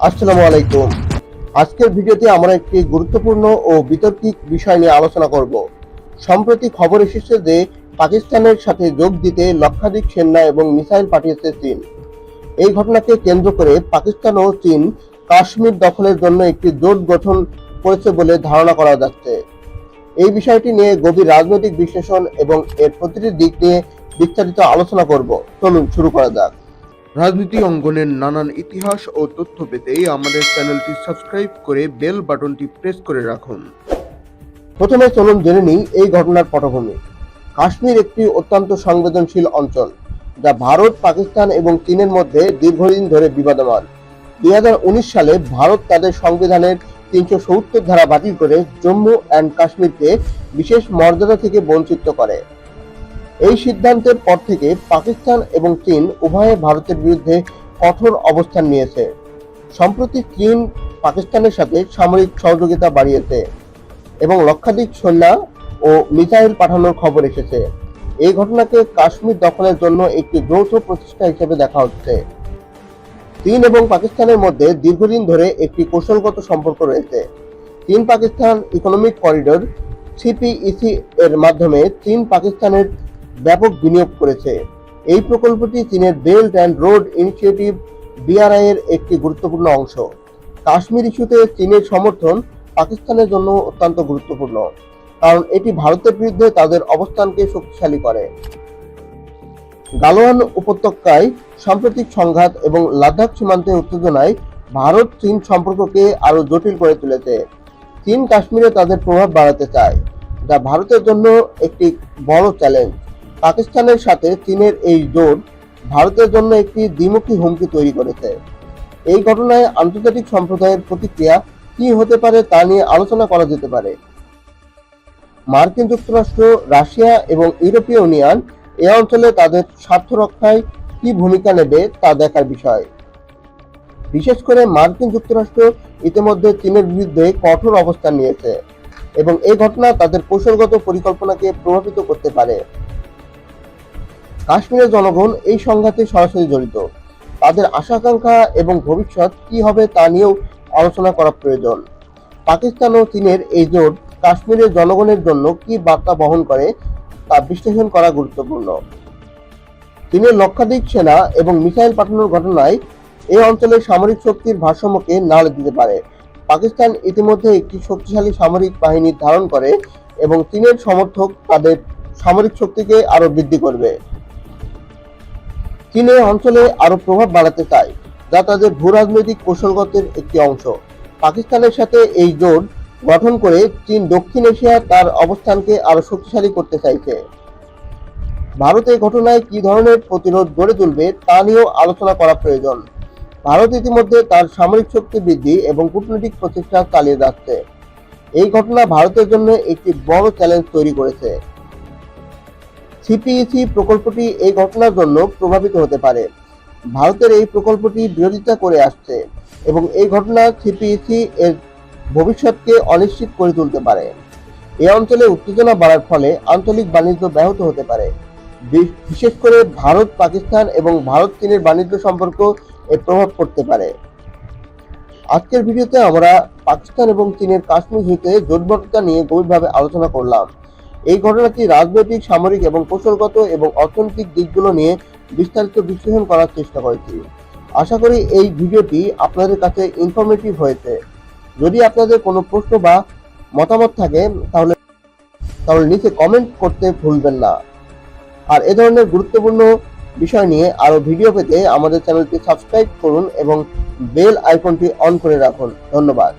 আসসালামু আলাইকুম। আজকের ভিডিওতে আমরা একটি গুরুত্বপূর্ণ ও বিতর্কিক বিষয় নিয়ে আলোচনা করব। সম্প্রতি খবর এসেছে যে পাকিস্তানের সাথে যোগ দিতে লক্ষাধিক সেনা এবং মিসাইল পাঠিয়েছে চীন। এই ঘটনাকে কেন্দ্র করে পাকিস্তান ও চীন কাশ্মীর দখলের জন্য একটি জোট গঠন করেছে বলে ধারণা করা যাচ্ছে। এই বিষয়টি নিয়ে গভীর রাজনৈতিক বিশ্লেষণ এবং এর প্রতিটি দিক নিয়ে বিস্তারিত আলোচনা করব। চলুন শুরু করা যাক। রাজনীতি অঙ্গনের নানান ইতিহাস ও তথ্য পেতে আমাদের চ্যানেলটি সাবস্ক্রাইব করে বেল বাটনটি প্রেস করে রাখুন। প্রথমে চলুন জেনে নিই এই ঘটনার পটভূমি। কাশ্মীর একটি অত্যন্ত সংবেদনশীল অঞ্চল, যা ভারত, পাকিস্তান এবং চীনের মধ্যে দীর্ঘদিন ধরে বিবাদমান। দুই হাজার উনিশ সালে ভারত তাদের সংবিধানের তিনশো সত্তর ধারা বাতিল করে জম্মু অ্যান্ড কাশ্মীরকে বিশেষ মর্যাদা থেকে বঞ্চিত করে। এই সিদ্ধান্তের পর থেকে পাকিস্তান এবং চীন উভয়ে ভারতের বিরুদ্ধে কঠোর অবস্থান নিয়েছে। সম্প্রতি চীন পাকিস্তানের সাথে সামরিক সহযোগিতা বাড়িয়েছে এবং লক্ষাধিক সৈন্য ও মিসাইল পাঠানোর খবর এসেছে। এই ঘটনাকে কাশ্মীর দখলের জন্য একটি যৌথ প্রচেষ্টা হিসেবে দেখা হচ্ছে। চীন এবং পাকিস্তানের মধ্যে দীর্ঘদিন ধরে একটি কৌশলগত সম্পর্ক রয়েছে। চীন পাকিস্তান ইকোনমিক করিডোর সিপিইসি এর মাধ্যমে চীন পাকিস্তানের ব্যাপক বিনিয়োগ করেছে। এই প্রকল্পটি চীনের belt and road initiative BRI এর একটি গুরুত্বপূর্ণ অংশ। কাশ্মীর ইস্যুতে চীনের সমর্থন পাকিস্তানের জন্য অত্যন্ত গুরুত্বপূর্ণ, কারণ এটি ভারতের বিরুদ্ধে তাদের অবস্থানকে শক্তিশালী করে। গালোয়ান উপত্যকায় সাম্প্রতিক সংঘাত এবং লাদাখ সীমান্তে উত্তেজনায় ভারত চীন সম্পর্ককে আরও জটিল করে তুলেছে। চীন কাশ্মীরে তাদের প্রভাব বাড়াতে চায়, যা ভারতের জন্য একটি বড় চ্যালেঞ্জ। পাকিস্তানের সাথে চীনের এই জোট ভারতের জন্য একটি দ্বিমুখী হুমকি তৈরি করেছে। এই ঘটনায় আন্তর্জাতিক সম্প্রদায়ের প্রতিক্রিয়া কি হতে পারে তা নিয়ে আলোচনা করা যেতে পারে। মার্কিন যুক্তরাষ্ট্র, রাশিয়া এবং ইউরোপীয় ইউনিয়ন এ অঞ্চলে তাদের স্বার্থ রক্ষায় কি ভূমিকা নেবে তা দেখার বিষয়। বিশেষ করে মার্কিন যুক্তরাষ্ট্র ইতিমধ্যে চীনের বিরুদ্ধে কঠোর অবস্থান নিয়েছে এবং এই ঘটনা তাদের কৌশলগত পরিকল্পনাকে প্রভাবিত করতে পারে। কাশ্মীরের জনগণ এই সংঘাতে সরাসরি জড়িত। তাদের আশাকাঙ্ক্ষা এবং ভবিষ্যৎ কি হবে তা নিয়েও আলোচনা করা প্রয়োজন। পাকিস্তান ও চীনের এই জোট কাশ্মীরের জনগণের জন্য কি বার্তা বহন করে তা বিশ্লেষণ করা গুরুত্বপূর্ণ। চীনের লক্ষাধিক সেনা এবং মিসাইল পাঠানোর ঘটনায় এই অঞ্চলের সামরিক শক্তির ভারসাম্যকে নাড়া দিতে পারে। পাকিস্তান ইতিমধ্যে একটি শক্তিশালী সামরিক বাহিনী ধারণ করে এবং চীনের সমর্থক তাদের সামরিক শক্তিকে আরও বৃদ্ধি করবে। চীন অঞ্চলে আরও প্রভাব বাড়াতে চায়, যা তাদের ভূ রাজনৈতিক কৌশলগতের একটি অংশ। পাকিস্তানের সাথে এই জোট গঠন করে চীন দক্ষিণ এশিয়া তার অবস্থানকে আরও শক্তিশালী করতে চাইছে। ভারত ঘটনায় কি ধরনের প্রতিরোধ গড়ে তুলবে তা নিয়েও আলোচনা করা প্রয়োজন। ভারত ইতিমধ্যে তার সামরিক শক্তি বৃদ্ধি এবং কূটনৈতিক প্রচেষ্টা চালিয়ে যাচ্ছে। এই ঘটনা ভারতের জন্য একটি বড় চ্যালেঞ্জ তৈরি করেছে। সিপিইসি প্রকল্পটি এই ঘটনার জন্য প্রভাবিত হতে পারে। ভারতের এই প্রকল্পটি বিরোধিতা করে আসছে এবং এই ঘটনা সিপিইসি এর ভবিষ্যৎকে অনিশ্চিত করে তুলতে পারে। এই অঞ্চলে উত্তেজনা বাড়ার ফলে আঞ্চলিক বাণিজ্য ব্যাহত হতে পারে। বিশেষ করে ভারত, পাকিস্তান এবং ভারত চীনের বাণিজ্য সম্পর্ক এর প্রভাব পড়তে পারে। আজকের ভিডিওতে আমরা পাকিস্তান এবং চীনের কাশ্মীর ইস্যুতে জোটবদ্ধতা নিয়ে গভীরভাবে আলোচনা করলাম। এই ঘটনাটি রাজনৈতিক, সামরিক এবং কৌশলগত এবং অর্থনৈতিক দিকগুলো নিয়ে বিস্তারিত বিশ্লেষণ করার চেষ্টা করেছি। আশা করি এই ভিডিওটি আপনাদের কাছে ইনফরমেটিভ হয়েছে। যদি আপনাদের কোনো প্রশ্ন বা মতামত থাকে, তাহলে তাহলে নিচে কমেন্ট করতে ভুলবেন না। আর এ ধরনের গুরুত্বপূর্ণ বিষয় নিয়ে আরও ভিডিও পেতে আমাদের চ্যানেলটি সাবস্ক্রাইব করুন এবং বেল আইকনটি অন করে রাখুন। ধন্যবাদ।